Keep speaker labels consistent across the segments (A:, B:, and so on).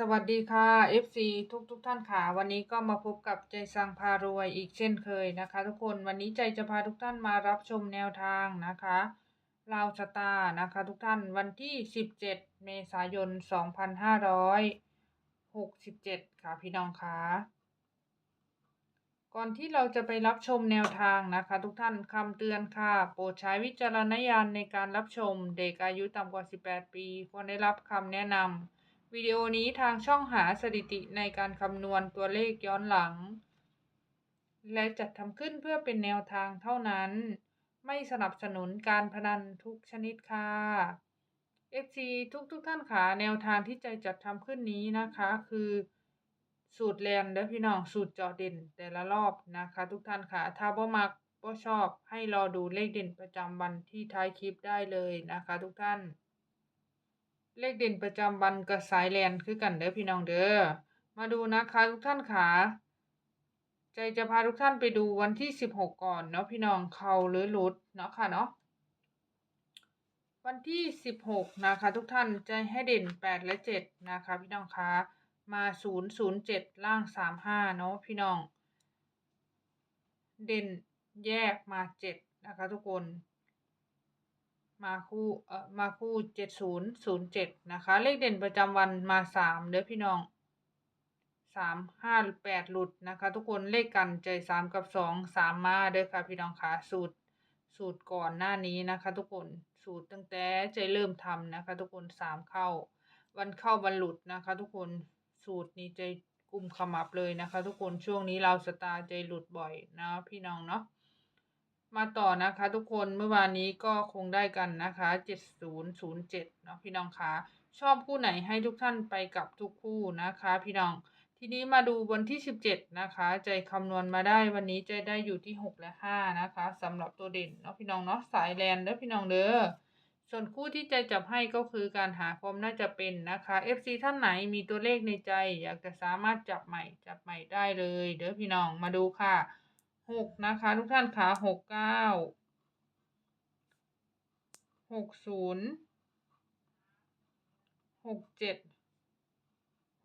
A: สวัสดีค่ะ FC ทุกทุกท่านค่ะ วันนี้ก็มาพบกับใจสังพารวยอีกเช่นเคยนะคะ ทุกคนวันนี้ใจจะพาทุกท่านมารับชมแนวทางนะคะลาวสตาร์นะคะ ทุกท่านวันที่ 17 เมษายน 2567 ค่ะพี่น้องค่ะก่อนที่เราจะไปรับชมแนวทางนะคะ ทุกท่านคำเตือนค่ะ โปรดใช้วิจารณญาณในการรับชมเด็กอายุต่ำกว่า 18 ปีควรได้รับคำแนะนำ วิดีโอนี้ทางช่องหาสถิติในการคำนวณตัวเลขย้อนหลัง และจัดทำขึ้นเพื่อเป็นแนวทางเท่านั้น ไม่สนับสนุนการพนันทุกชนิดค่ะ FC ทุกทุกท่านขาแนวทางที่ใจจัดทำขึ้นนี้นะคะ คือสูตรแลนเด้อพี่น้องสูตรเจาะเด่นแต่ละรอบนะคะ ทุกท่านค่ะถ้าบ่มักบ่ชอบให้รอดูเลขเด่นประจำวันที่ท้ายคลิปได้เลยนะคะ ทุกท่าน เลขเด่นประจำวันกับสายแลนคือกันเด้อพี่น้องเด้อ มาดูนะคะทุกท่านขาใจจะพาทุกท่านไปดูวันที่สิบหกก่อนเนาะพี่น้องเขาหรือลุดเนาะค่ะเนาะ วันที่สิบหกนะคะทุกท่านใจให้เด่นแปดและเจ็ดนะคะพี่น้องคะมาศูนย์ศูนย์เจ็ดล่างสามห้าเนาะพี่น้อง เด่นแยกมาเจ็ดนะคะทุกคน มาคู่เอ่อมาคู่เจ็ดศูนย์ศูนย์เจ็ดนะคะ เลขเด่นประจำวันมาสามเด้อพี่น้องสามห้าแปดหลุดนะคะ ทุกคนเลขกันใจสามกับสองสามมาเด้อค่ะพี่น้องค่ะสูตรสูตรก่อนหน้านี้นะคะ ทุกคนสูตรตั้งแต่ใจเริ่มทำนะคะ ทุกคนสามเข้า วันเข้าวันหลุดนะคะ ทุกคนสูตรนี้ใจกุมขมับเลยนะคะ ทุกคนช่วงนี้เราสตาร์ใจหลุดบ่อยนะพี่น้องเนาะ มาต่อนะคะ ทุกคนเมื่อวานนี้ก็คงได้กันนะคะเจ็ดศูนย์ศูนย์เจ็ดเนาะพี่น้องคะชอบคู่ไหนให้ทุกท่านไปกับทุกคู่นะคะ พี่น้อง ทีนี้มาดูวันที่สิบเจ็ดนะคะ ใจคำนวณมาได้วันนี้ใจได้อยู่ที่หกและห้านะคะสำหรับตัวเด่นเนาะพี่น้องเนาะสายแลนเด้อพี่น้องเด้อส่วนคู่ที่ใจจับให้ก็คือการหาความน่าจะเป็นนะคะ FC ท่านไหนมีตัวเลขในใจ อยากจะสามารถจับใหม่จับใหม่ได้เลย เด้อพี่น้องมาดูค่ะ หกนะคะทุกท่านขาหกเก้าหกศูนย์หกเจ็ด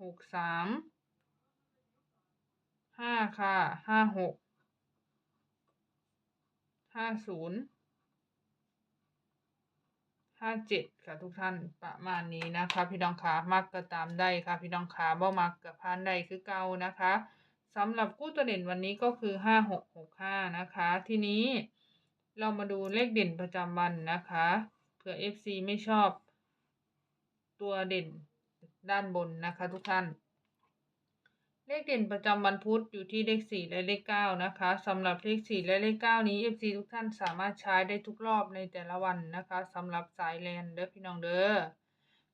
A: หกสามห้าค่ะห้าหกห้าศูนย์ห้าเจ็ดค่ะทุกท่านประมาณนี้นะคะ พี่น้องขามักก็ตามได้ค่ะ พี่น้องขาบ่มักกับพานได้คือเก่านะคะ สำหรับกู้ตัวเด่นวันนี้ก็คือห้าหกหกห้านะคะ ทีนี้เรามาดูเลขเด่นประจำวันนะคะเผื่อ FC ไม่ชอบตัวเด่นด้านบนนะคะทุกท่าน เลขเด่นประจำวันพุธอยู่ที่เลขสี่และเลขเก้านะคะสำหรับเลขสี่และเลขเก้านี้ FC ทุกท่านสามารถใช้ได้ทุกรอบในแต่ละวันนะคะสำหรับสายแลนเด้อพี่น้องเด้อ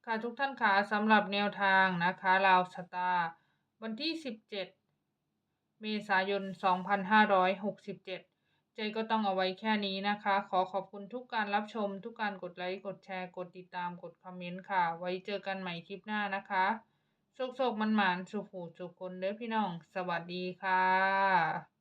A: ค่ะทุกท่านคะสำหรับแนวทางนะคะลาวสตาร์วันที่สิบ เมษายน 2567 เจก็ต้องเอาไว้แค่นี้นะคะ ขอขอบคุณทุกการรับชม ทุกการกดไลค์ กดแชร์ กดติดตาม กดคอมเมนต์ค่ะ ไว้เจอกันใหม่คลิปหน้านะคะโชคๆมันหมานสุขูสุขคนเด้อพี่น้อง สวัสดีค่ะ